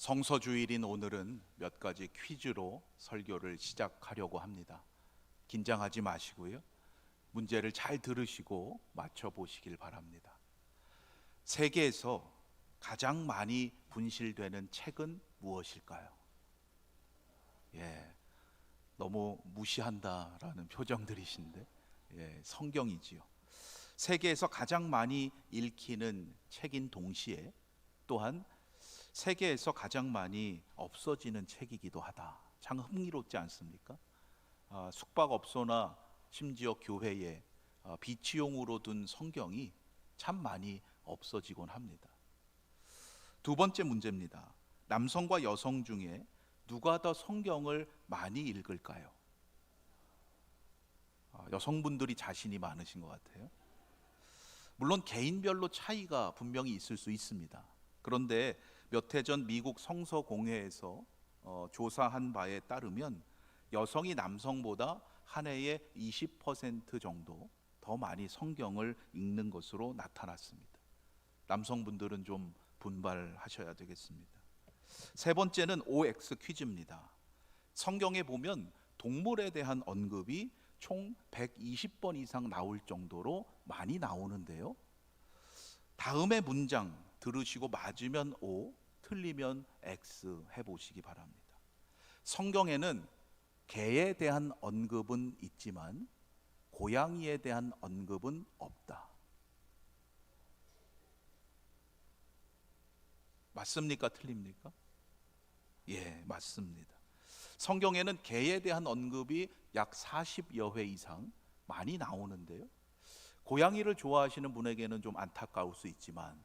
성서주일인 오늘은 몇 가지 퀴즈로 설교를 시작하려고 합니다. 긴장하지 마시고요. 문제를 잘 들으시고 맞춰 보시길 바랍니다. 세계에서 가장 많이 분실되는 책은 무엇일까요? 예. 너무 무시한다라는 표정들이신데 예, 성경이지요. 세계에서 가장 많이 읽히는 책인 동시에 또한 세계에서 가장 많이 없어지는 책이기도 하다. 참 흥미롭지 않습니까? 아, 숙박업소나 심지어 교회에 아, 비치용으로 둔 성경이 참 많이 없어지곤 합니다. 두 번째 문제입니다. 남성과 여성 중에 누가 더 성경을 많이 읽을까요? 아, 여성분들이 자신이 많으신 것 같아요. 물론 개인별로 차이가 분명히 있을 수 있습니다. 그런데 몇 해 전 미국 성서공회에서 어, 조사한 바에 따르면 여성이 남성보다 한 해에 20% 정도 더 많이 성경을 읽는 것으로 나타났습니다. 남성분들은 좀 분발하셔야 되겠습니다. 세 번째는 OX 퀴즈입니다. 성경에 보면 동물에 대한 언급이 총 120번 이상 나올 정도로 많이 나오는데요. 다음의 문장 들으시고 맞으면 O, 틀리면 X 해보시기 바랍니다. 성경에는 개에 대한 언급은 있지만 고양이에 대한 언급은 없다. 맞습니까? 틀립니까? 예, 맞습니다. 성경에는 개에 대한 언급이 약 40여 회 이상 많이 나오는데요. 고양이를 좋아하시는 분에게는 좀 안타까울 수 있지만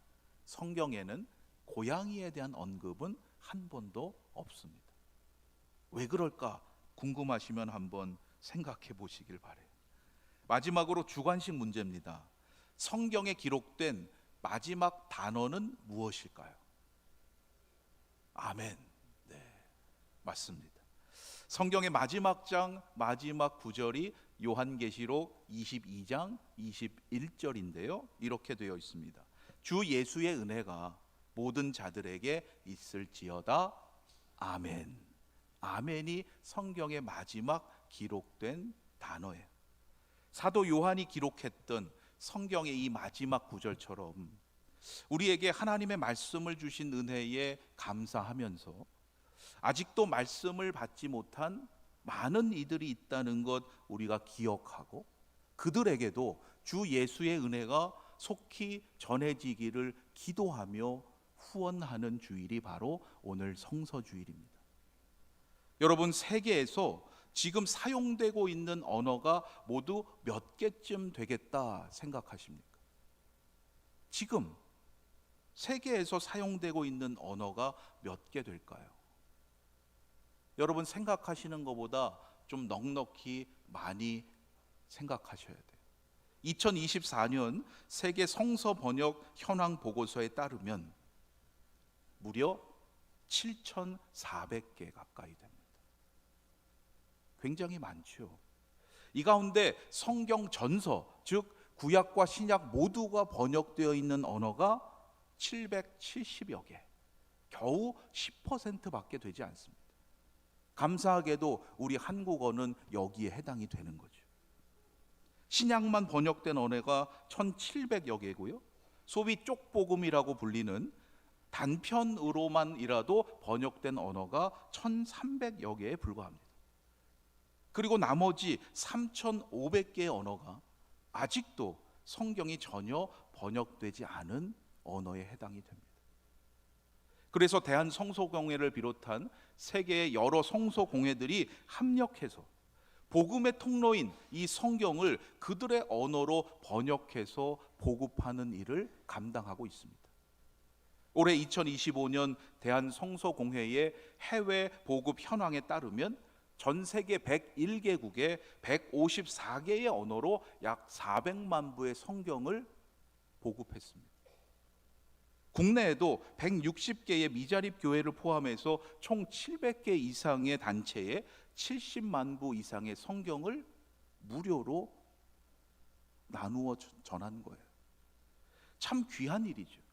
성경에는 고양이에 대한 언급은 한 번도 없습니다. 왜 그럴까 궁금하시면 한번 생각해 보시길 바래요. 마지막으로 주관식 문제입니다. 성경에 기록된 마지막 단어는 무엇일까요? 아멘. 네. 맞습니다. 성경의 마지막 장 마지막 구절이 요한계시록 22장 21절인데요. 이렇게 되어 있습니다. 주 예수의 은혜가 모든 자들에게 있을지어다. 아멘. 아멘이 성경의 마지막 기록된 단어예요. 사도 요한이 기록했던 성경의 이 마지막 구절처럼 우리에게 하나님의 말씀을 주신 은혜에 감사하면서 아직도 말씀을 받지 못한 많은 이들이 있다는 것 우리가 기억하고 그들에게도 주 예수의 은혜가 속히 전해지기를 기도하며 후원하는 주일이 바로 오늘 성서 주일입니다. 여러분 세계에서 지금 사용되고 있는 언어가 모두 몇 개쯤 되겠다 생각하십니까? 지금 세계에서 사용되고 있는 언어가 몇 개 될까요? 여러분 생각하시는 것보다 좀 넉넉히 많이 생각하셔야 돼요. 2024년 세계 성서 번역 현황 보고서에 따르면 무려 7,400개 가까이 됩니다. 굉장히 많죠. 이 가운데 성경 전서, 즉 구약과 신약 모두가 번역되어 있는 언어가 770여 개. 겨우 10%밖에 되지 않습니다. 감사하게도 우리 한국어는 여기에 해당이 되는 거죠. 신약만 번역된 언어가 1700여 개고요. 소위 쪽복음이라고 불리는 단편으로만이라도 번역된 언어가 1300여 개에 불과합니다. 그리고 나머지 3500개의 언어가 아직도 성경이 전혀 번역되지 않은 언어에 해당이 됩니다. 그래서 대한 성소공회를 비롯한 세계의 여러 성소공회들이 합력해서 복음의 통로인 이 성경을 그들의 언어로 번역해서 보급하는 일을 감당하고 있습니다. 올해 2025년 대한 성소공회의 해외 보급 현황에 따르면 전 세계 101개국에 154개의 언어로 약 400만 부의 성경을 보급했습니다. 국내에도 160개의 미자립 교회를 포함해서 총 700개 이상의 단체에 70만 부 이상의 성경을 무료로 나누어 전한 거예요. 참 귀한 일이죠.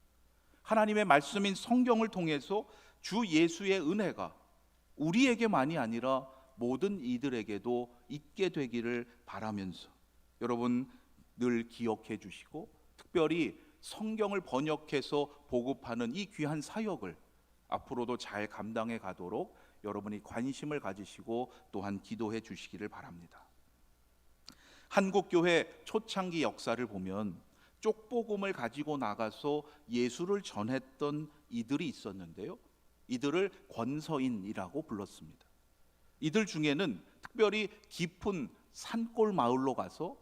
하나님의 말씀인 성경을 통해서 주 예수의 은혜가 우리에게만이 아니라 모든 이들에게도 있게 되기를 바라면서 여러분 늘 기억해 주시고 특별히 성경을 번역해서 보급하는 이 귀한 사역을 앞으로도 잘 감당해 가도록 여러분이 관심을 가지시고 또한 기도해 주시기를 바랍니다. 한국 교회 초창기 역사를 보면 쪽복음을 가지고 나가서 예수를 전했던 이들이 있었는데요. 이들을 권서인이라고 불렀습니다. 이들 중에는 특별히 깊은 산골 마을로 가서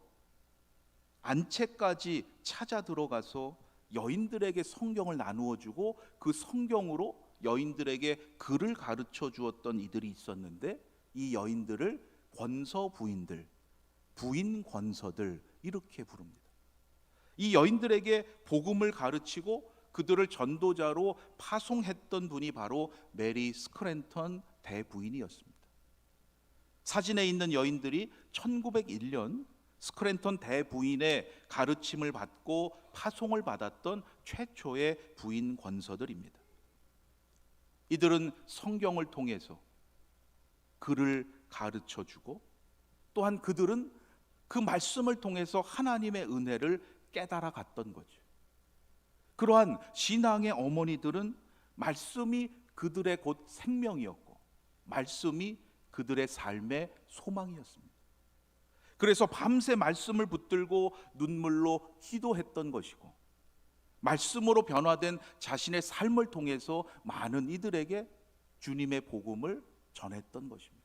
안채까지 찾아 들어가서 여인들에게 성경을 나누어 주고 그 성경으로 여인들에게 글을 가르쳐 주었던 이들이 있었는데 이 여인들을 권서 부인들, 부인 권서들 이렇게 부릅니다. 이 여인들에게 복음을 가르치고 그들을 전도자로 파송했던 분이 바로 메리 스크랜턴 대부인이었습니다. 사진에 있는 여인들이 1901년 스크랜턴 대부인의 가르침을 받고 파송을 받았던 최초의 부인 권서들입니다. 이들은 성경을 통해서 글을 가르쳐 주고 또한 그들은 그 말씀을 통해서 하나님의 은혜를 깨달아 갔던 거죠. 그러한 신앙의 어머니들은 말씀이 그들의 곧 생명이었고 말씀이 그들의 삶의 소망이었습니다. 그래서 밤새 말씀을 붙들고 눈물로 기도했던 것이고 말씀으로 변화된 자신의 삶을 통해서 많은 이들에게 주님의 복음을 전했던 것입니다.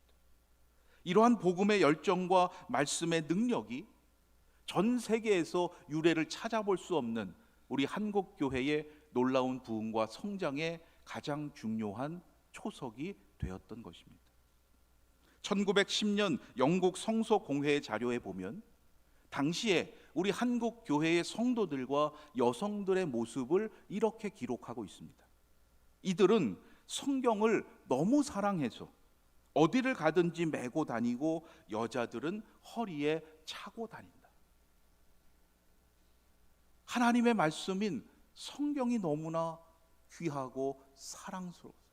이러한 복음의 열정과 말씀의 능력이 전 세계에서 유래를 찾아볼 수 없는 우리 한국 교회의 놀라운 부흥과 성장의 가장 중요한 초석이 되었던 것입니다. 1910년 영국 성서 공회의 자료에 보면 당시에 우리 한국 교회의 성도들과 여성들의 모습을 이렇게 기록하고 있습니다. 이들은 성경을 너무 사랑해서 어디를 가든지 메고 다니고 여자들은 허리에 차고 다닌다. 하나님의 말씀인 성경이 너무나 귀하고 사랑스러워서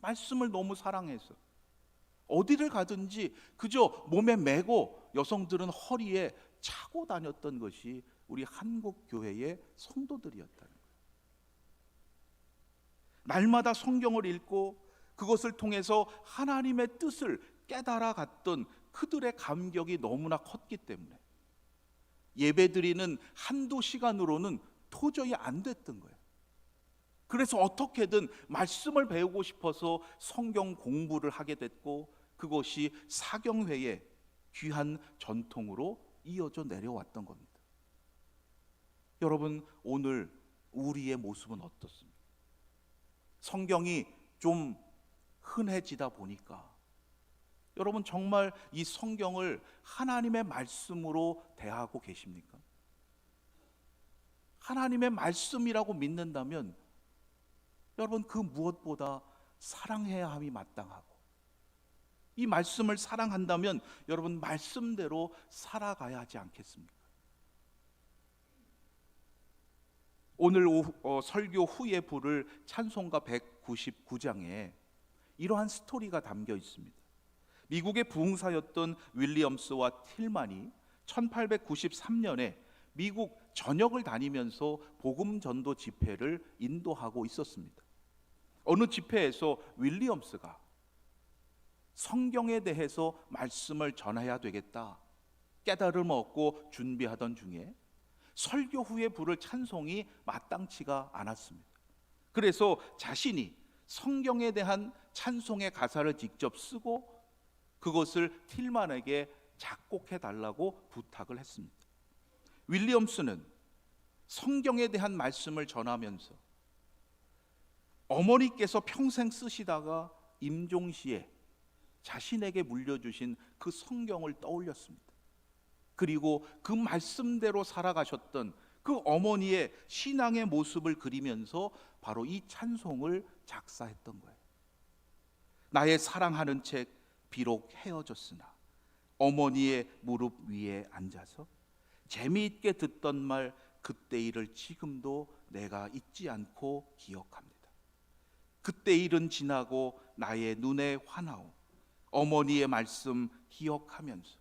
말씀을 너무 사랑해서 어디를 가든지 그저 몸에 메고 여성들은 허리에 차고 다녔던 것이 우리 한국 교회의 성도들이었다는 거예요. 날마다 성경을 읽고 그것을 통해서 하나님의 뜻을 깨달아 갔던 그들의 감격이 너무나 컸기 때문에 예배 드리는 한두 시간으로는 도저히 안 됐던 거예요. 그래서 어떻게든 말씀을 배우고 싶어서 성경 공부를 하게 됐고 그것이 사경회의 귀한 전통으로 이어져 내려왔던 겁니다. 여러분 오늘 우리의 모습은 어떻습니까? 성경이 좀 흔해지다 보니까 여러분 정말 이 성경을 하나님의 말씀으로 대하고 계십니까? 하나님의 말씀이라고 믿는다면 여러분 그 무엇보다 사랑해야 함이 마땅하고 이 말씀을 사랑한다면 여러분 말씀대로 살아가야 하지 않겠습니까? 오늘 오후, 어, 설교 후에 부를 찬송가 199장에 이러한 스토리가 담겨 있습니다. 미국의 부흥사였던 윌리엄스와 틸만이 1893년에 미국 전역을 다니면서 복음 전도 집회를 인도하고 있었습니다. 어느 집회에서 윌리엄스가 성경에 대해서 말씀을 전해야 되겠다 깨달음 얻고 준비하던 중에 설교 후에 부를 찬송이 마땅치가 않았습니다. 그래서 자신이 성경에 대한 찬송의 가사를 직접 쓰고 그것을 틸만에게 작곡해 달라고 부탁을 했습니다. 윌리엄스는 성경에 대한 말씀을 전하면서 어머니께서 평생 쓰시다가 임종 시에 자신에게 물려주신 그 성경을 떠올렸습니다. 그리고 그 말씀대로 살아가셨던 그 어머니의 신앙의 모습을 그리면서 바로 이 찬송을 작사했던 거예요. 나의 사랑하는 책 비록 헤어졌으나 어머니의 무릎 위에 앉아서 재미있게 듣던 말 그때 일을 지금도 내가 잊지 않고 기억합니다. 그때 일은 지나고 나의 눈에 환하오. 어머니의 말씀 기억하면서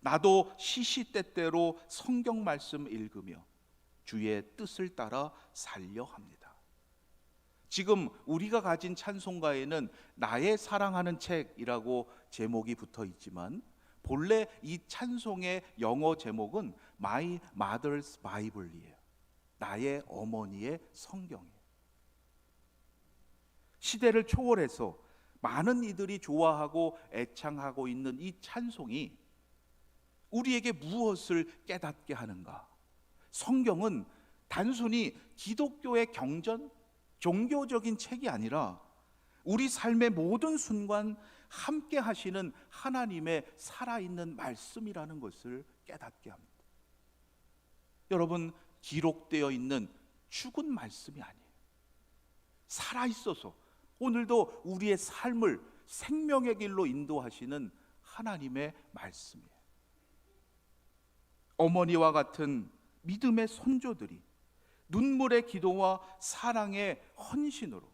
나도 시시때때로 성경 말씀 읽으며 주의 뜻을 따라 살려 합니다. 지금 우리가 가진 찬송가에는 나의 사랑하는 책이라고 제목이 붙어 있지만 본래 이 찬송의 영어 제목은 My Mother's Bible이에요. 나의 어머니의 성경이에요. 시대를 초월해서 많은 이들이 좋아하고 애창하고 있는 이 찬송이 우리에게 무엇을 깨닫게 하는가? 성경은 단순히 기독교의 경전, 종교적인 책이 아니라 우리 삶의 모든 순간 함께 하시는 하나님의 살아있는 말씀이라는 것을 깨닫게 합니다. 여러분, 기록되어 있는 죽은 말씀이 아니에요. 살아있어서 오늘도 우리의 삶을 생명의 길로 인도하시는 하나님의 말씀이에요. 어머니와 같은 믿음의 선조들이 눈물의 기도와 사랑의 헌신으로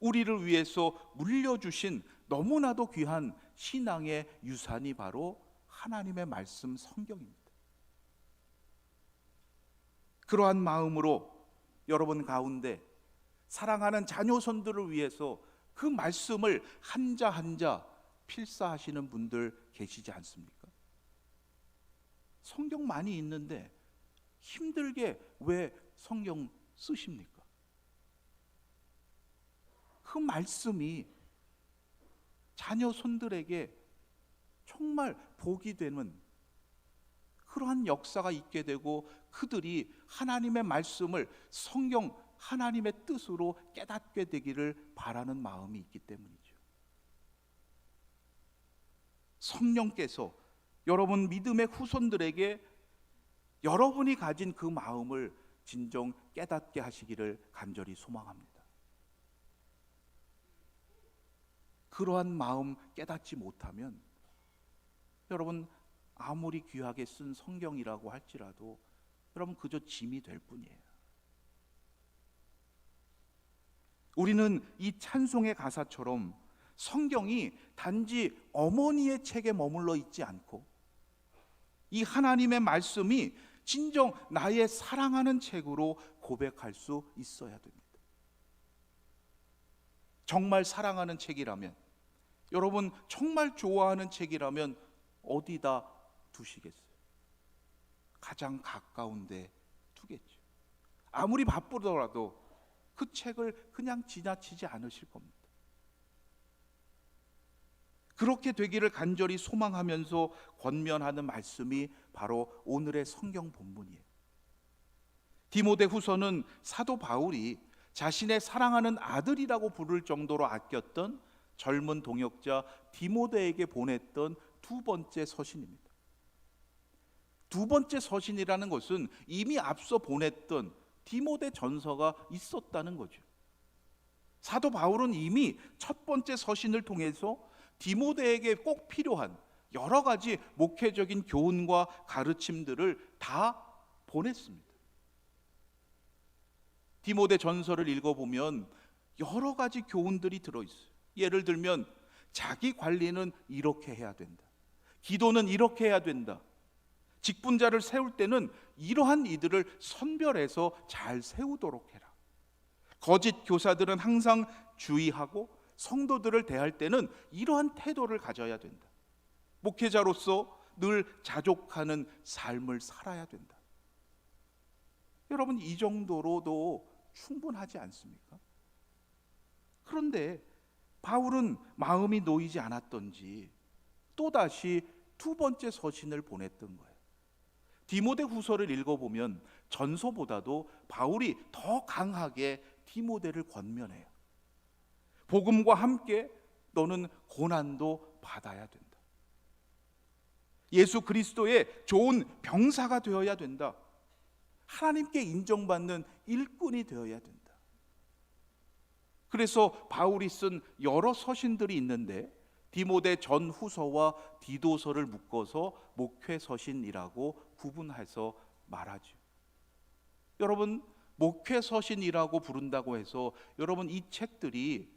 우리를 위해서 물려주신 너무나도 귀한 신앙의 유산이 바로 하나님의 말씀 성경입니다. 그러한 마음으로 여러분 가운데 사랑하는 자녀손들을 위해서 그 말씀을 한자 한자 필사하시는 분들 계시지 않습니까? 성경 많이 있는데 힘들게 왜 성경 쓰십니까? 그 말씀이 자녀 손들에게 정말 복이 되는 그러한 역사가 있게 되고 그들이 하나님의 말씀을 성경 하나님의 뜻으로 깨닫게 되기를 바라는 마음이 있기 때문이죠. 성령께서 여러분 믿음의 후손들에게 여러분이 가진 그 마음을 진정 깨닫게 하시기를 간절히 소망합니다. 그러한 마음 깨닫지 못하면 여러분 아무리 귀하게 쓴 성경이라고 할지라도 여러분 그저 짐이 될 뿐이에요. 우리는 이 찬송의 가사처럼 성경이 단지 어머니의 책에 머물러 있지 않고 이 하나님의 말씀이 진정 나의 사랑하는 책으로 고백할 수 있어야 됩니다. 정말 사랑하는 책이라면 여러분 정말 좋아하는 책이라면 어디다 두시겠어요? 가장 가까운 데 두겠죠. 아무리 바쁘더라도 그 책을 그냥 지나치지 않으실 겁니다. 그렇게 되기를 간절히 소망하면서 권면하는 말씀이 바로 오늘의 성경 본문이에요. 디모데 후서는 사도 바울이 자신의 사랑하는 아들이라고 부를 정도로 아꼈던 젊은 동역자 디모데에게 보냈던 두 번째 서신입니다. 두 번째 서신이라는 것은 이미 앞서 보냈던 디모데 전서가 있었다는 거죠. 사도 바울은 이미 첫 번째 서신을 통해서 디모데에게 꼭 필요한 여러 가지 목회적인 교훈과 가르침들을 다 보냈습니다. 디모데 전서를 읽어보면 여러 가지 교훈들이 들어있어요. 예를 들면 자기 관리는 이렇게 해야 된다. 기도는 이렇게 해야 된다. 직분자를 세울 때는 이러한 이들을 선별해서 잘 세우도록 해라. 거짓 교사들은 항상 주의하고 성도들을 대할 때는 이러한 태도를 가져야 된다. 목회자로서 늘 자족하는 삶을 살아야 된다. 여러분 이 정도로도 충분하지 않습니까? 그런데 바울은 마음이 놓이지 않았던지 또다시 두 번째 서신을 보냈던 거예요. 디모데 후서를 읽어보면 전서보다도 바울이 더 강하게 디모데를 권면해요. 복음과 함께 너는 고난도 받아야 된다. 예수 그리스도의 좋은 병사가 되어야 된다. 하나님께 인정받는 일꾼이 되어야 된다. 그래서 바울이 쓴 여러 서신들이 있는데 디모데 전후서와 디도서를 묶어서 목회 서신이라고 구분해서 말하죠. 여러분 목회 서신이라고 부른다고 해서 여러분 이 책들이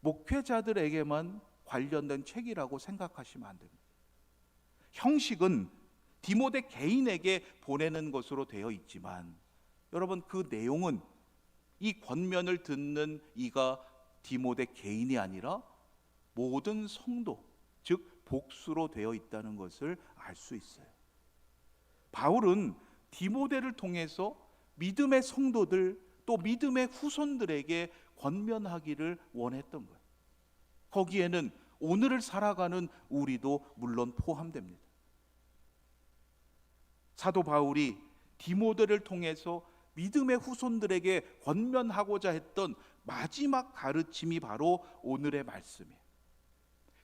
목회자들에게만 관련된 책이라고 생각하시면 안 됩니다. 형식은 디모데 개인에게 보내는 것으로 되어 있지만 여러분 그 내용은 이 권면을 듣는 이가 디모데 개인이 아니라 모든 성도 즉 복수로 되어 있다는 것을 알 수 있어요. 바울은 디모데를 통해서 믿음의 성도들 또 믿음의 후손들에게 권면하기를 원했던 거예요. 거기에는 오늘을 살아가는 우리도 물론 포함됩니다. 사도 바울이 디모데를 통해서 믿음의 후손들에게 권면하고자 했던 마지막 가르침이 바로 오늘의 말씀이에요.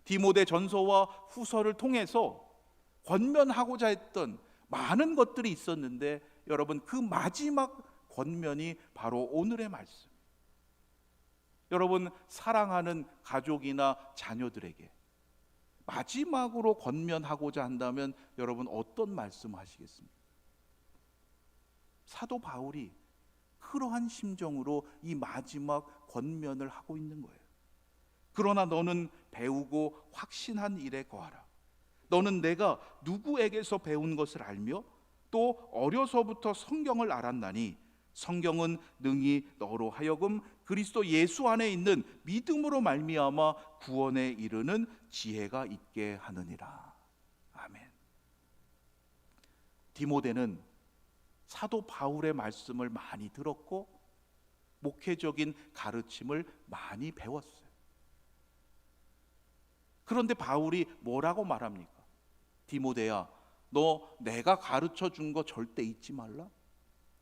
디모데 전서와 후서를 통해서 권면하고자 했던 많은 것들이 있었는데 여러분 그 마지막 권면이 바로 오늘의 말씀. 여러분 사랑하는 가족이나 자녀들에게 마지막으로 권면하고자 한다면 여러분 어떤 말씀 하시겠습니까? 사도 바울이 그러한 심정으로 이 마지막 권면을 하고 있는 거예요. 그러나 너는 배우고 확신한 일에 거하라. 너는 내가 누구에게서 배운 것을 알며 또 어려서부터 성경을 알았나니 성경은 능히 너로 하여금 그리스도 예수 안에 있는 믿음으로 말미암아 구원에 이르는 지혜가 있게 하느니라. 아멘. 디모데는 사도 바울의 말씀을 많이 들었고 목회적인 가르침을 많이 배웠어요. 그런데 바울이 뭐라고 말합니까? 디모데야, 너 내가 가르쳐 준 거 절대 잊지 말라.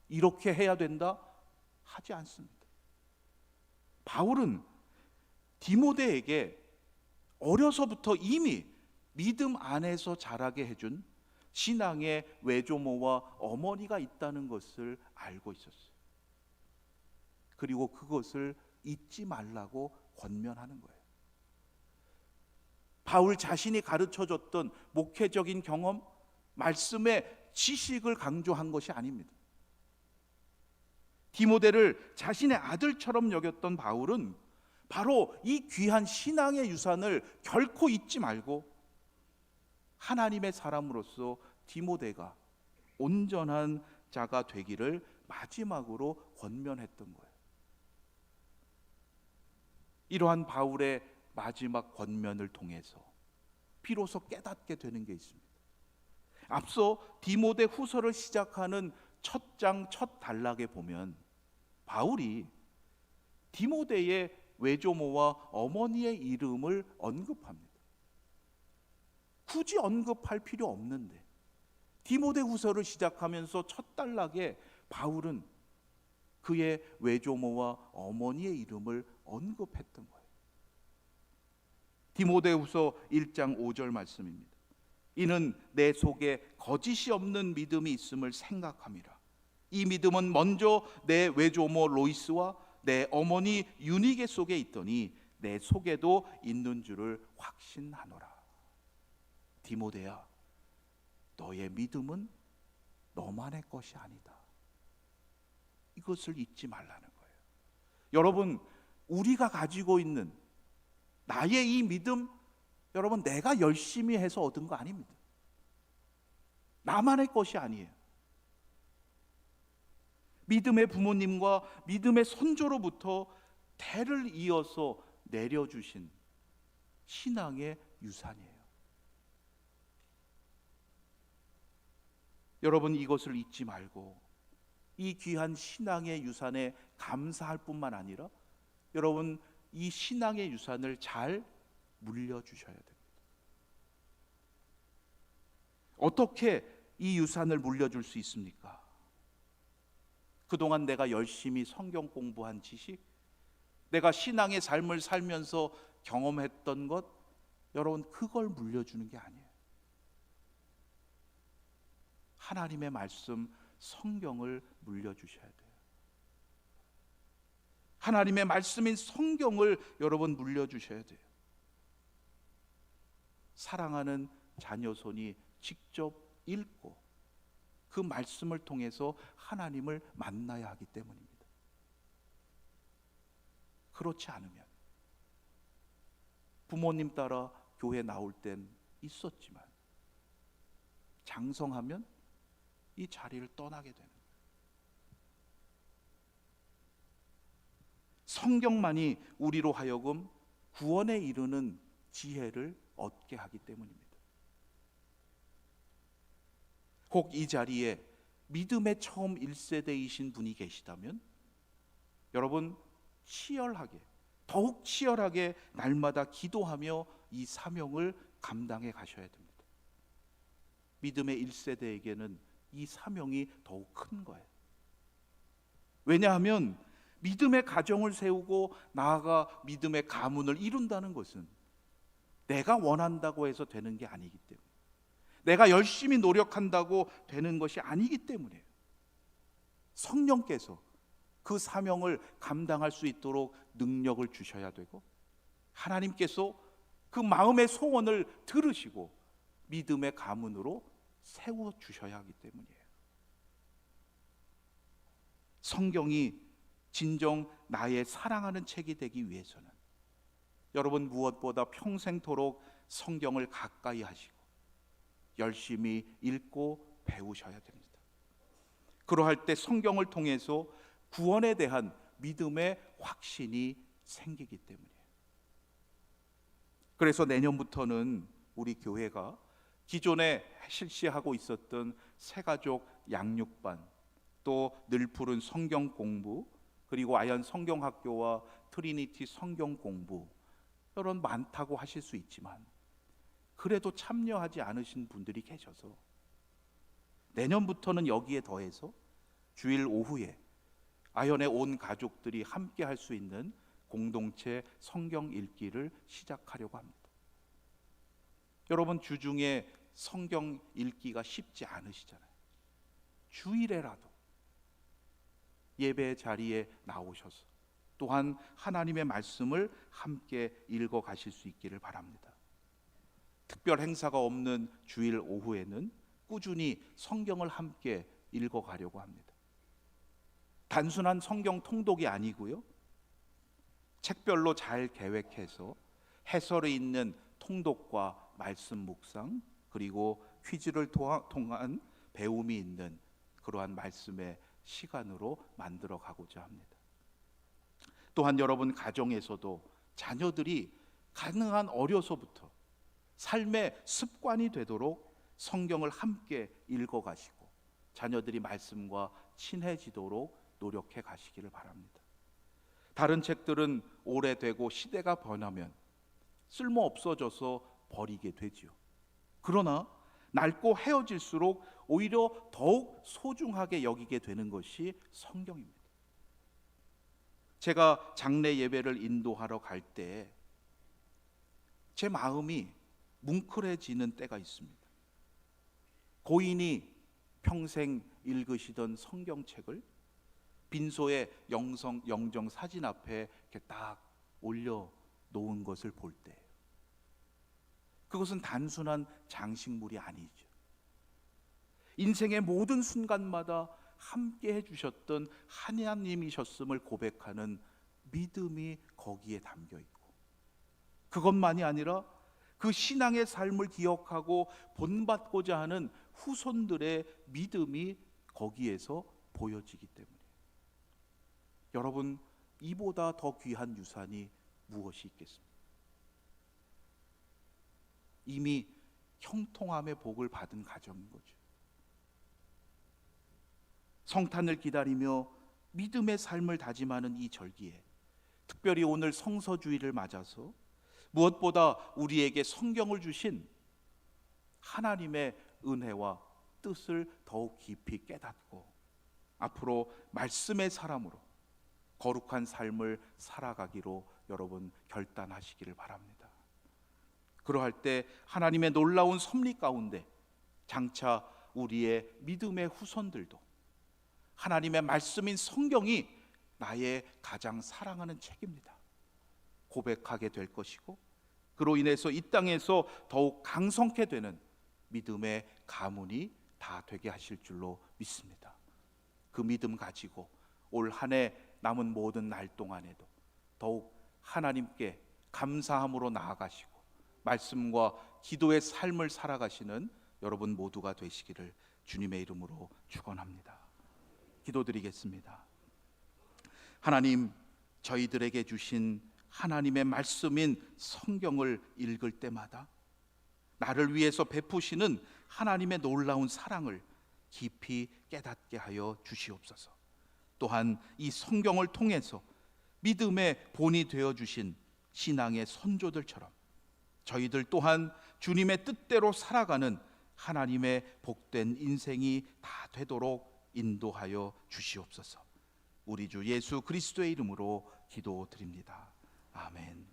이렇게 해야 된다? 하지 않습니다. 바울은 디모데에게 어려서부터 이미 믿음 안에서 자라게 해준 신앙의 외조모와 어머니가 있다는 것을 알고 있었어요. 그리고 그것을 잊지 말라고 권면하는 거예요. 바울 자신이 가르쳐 줬던 목회적인 경험, 말씀의 지식을 강조한 것이 아닙니다. 디모데를 자신의 아들처럼 여겼던 바울은 바로 이 귀한 신앙의 유산을 결코 잊지 말고 하나님의 사람으로서 디모데가 온전한 자가 되기를 마지막으로 권면했던 거예요. 이러한 바울의 마지막 권면을 통해서 비로소 깨닫게 되는 게 있습니다. 앞서 디모데 후서를 시작하는 첫 장 첫 단락에 보면 바울이 디모데의 외조모와 어머니의 이름을 언급합니다. 굳이 언급할 필요 없는데 디모데 후서를 시작하면서 첫 단락에 바울은 그의 외조모와 어머니의 이름을 언급했던 거예요. 디모데후서 1장 5절 말씀입니다. 이는 내 속에 거짓이 없는 믿음이 있음을 생각함이라. 이 믿음은 먼저 내 외조모 로이스와 내 어머니 유니게 속에 있더니 내 속에도 있는 줄을 확신하노라. 디모데야, 너의 믿음은 너만의 것이 아니다. 이것을 잊지 말라는 거예요. 여러분, 우리가 가지고 있는 나의 이 믿음, 여러분, 내가 열심히 해서 얻은 거 아닙니다. 나만의 것이 아니에요. 믿음의 부모님과 믿음의 선조로부터 대를 이어서 내려주신 신앙의 유산이에요. 여러분 이것을 잊지 말고 이 귀한 신앙의 유산에 감사할 뿐만 아니라 여러분 이 신앙의 유산을 잘 물려주셔야 됩니다. 어떻게 이 유산을 물려줄 수 있습니까? 그동안 내가 열심히 성경 공부한 지식, 내가 신앙의 삶을 살면서 경험했던 것, 여러분 그걸 물려주는 게 아니에요. 하나님의 말씀, 성경을 물려주셔야 돼요. 하나님의 말씀인 성경을 여러분 물려주셔야 돼요. 사랑하는 자녀 손이 직접 읽고 그 말씀을 통해서 하나님을 만나야 하기 때문입니다. 그렇지 않으면 부모님 따라 교회 나올 땐 있었지만 장성하면 이 자리를 떠나게 되는. 성경만이 우리로 하여금 구원에 이르는 지혜를 얻게 하기 때문입니다. 혹 이 자리에 믿음의 처음 1세대이신 분이 계시다면 여러분 치열하게 더욱 치열하게 날마다 기도하며 이 사명을 감당해 가셔야 됩니다. 믿음의 1세대에게는 이 사명이 더욱 큰 거예요. 왜냐하면 믿음의 가정을 세우고 나아가 믿음의 가문을 이룬다는 것은 내가 원한다고 해서 되는 게 아니기 때문에 내가 열심히 노력한다고 되는 것이 아니기 때문에 성령께서 그 사명을 감당할 수 있도록 능력을 주셔야 되고 하나님께서 그 마음의 소원을 들으시고 믿음의 가문으로 세워 주셔야 하기 때문이에요. 성경이 진정 나의 사랑하는 책이 되기 위해서는 여러분 무엇보다 평생토록 성경을 가까이 하시고 열심히 읽고 배우셔야 됩니다. 그러할 때 성경을 통해서 구원에 대한 믿음의 확신이 생기기 때문이에요. 그래서 내년부터는 우리 교회가 기존에 실시하고 있었던 새가족 양육반 또 늘 푸른 성경 공부 그리고 아연 성경 학교와 트리니티 성경 공부 여러 많다고 하실 수 있지만 그래도 참여하지 않으신 분들이 계셔서 내년부터는 여기에 더해서 주일 오후에 아연의 온 가족들이 함께 할 수 있는 공동체 성경 읽기를 시작하려고 합니다. 여러분 주중에 성경 읽기가 쉽지 않으시잖아요. 주일에라도 예배 자리에 나오셔서 또한 하나님의 말씀을 함께 읽어 가실 수 있기를 바랍니다. 특별 행사가 없는 주일 오후에는 꾸준히 성경을 함께 읽어 가려고 합니다. 단순한 성경 통독이 아니고요. 책별로 잘 계획해서 해설이 있는 통독과 말씀 묵상 그리고 퀴즈를 통한 배움이 있는 그러한 말씀의 시간으로 만들어 가고자 합니다. 또한 여러분 가정에서도 자녀들이 가능한 어려서부터 삶의 습관이 되도록 성경을 함께 읽어 가시고 자녀들이 말씀과 친해지도록 노력해 가시기를 바랍니다. 다른 책들은 오래되고 시대가 변하면 쓸모 없어져서 버리게 되지요. 그러나 낡고 헤어질수록 오히려 더욱 소중하게 여기게 되는 것이 성경입니다. 제가 장례 예배를 인도하러 갈 때 제 마음이 뭉클해지는 때가 있습니다. 고인이 평생 읽으시던 성경책을 빈소의 영성 영정 사진 앞에 이렇게 딱 올려 놓은 것을 볼 때, 그것은 단순한 장식물이 아니죠. 인생의 모든 순간마다 함께 해주셨던 하나님이셨음을 고백하는 믿음이 거기에 담겨 있고, 그것만이 아니라 그 신앙의 삶을 기억하고 본받고자 하는 후손들의 믿음이 거기에서 보여지기 때문에 여러분 이보다 더 귀한 유산이 무엇이 있겠습니까? 이미 형통함의 복을 받은 가정인 거죠. 성탄을 기다리며 믿음의 삶을 다짐하는 이 절기에 특별히 오늘 성서주의를 맞아서 무엇보다 우리에게 성경을 주신 하나님의 은혜와 뜻을 더욱 깊이 깨닫고 앞으로 말씀의 사람으로 거룩한 삶을 살아가기로 여러분 결단하시기를 바랍니다. 그러할 때 하나님의 놀라운 섭리 가운데 장차 우리의 믿음의 후손들도 하나님의 말씀인 성경이 나의 가장 사랑하는 책입니다. 고백하게 될 것이고 그로 인해서 이 땅에서 더욱 강성케 되는 믿음의 가문이 다 되게 하실 줄로 믿습니다. 그 믿음 가지고 올 한 해 남은 모든 날 동안에도 더욱 하나님께 감사함으로 나아가시고 말씀과 기도의 삶을 살아가시는 여러분 모두가 되시기를 주님의 이름으로 축원합니다. 기도드리겠습니다. 하나님 저희들에게 주신 하나님의 말씀인 성경을 읽을 때마다 나를 위해서 베푸시는 하나님의 놀라운 사랑을 깊이 깨닫게 하여 주시옵소서. 또한 이 성경을 통해서 믿음의 본이 되어 주신 신앙의 선조들처럼 저희들 또한 주님의 뜻대로 살아가는 하나님의 복된 인생이 다 되도록 인도하여 주시옵소서. 우리 주 예수 그리스도의 이름으로 기도드립니다. 아멘.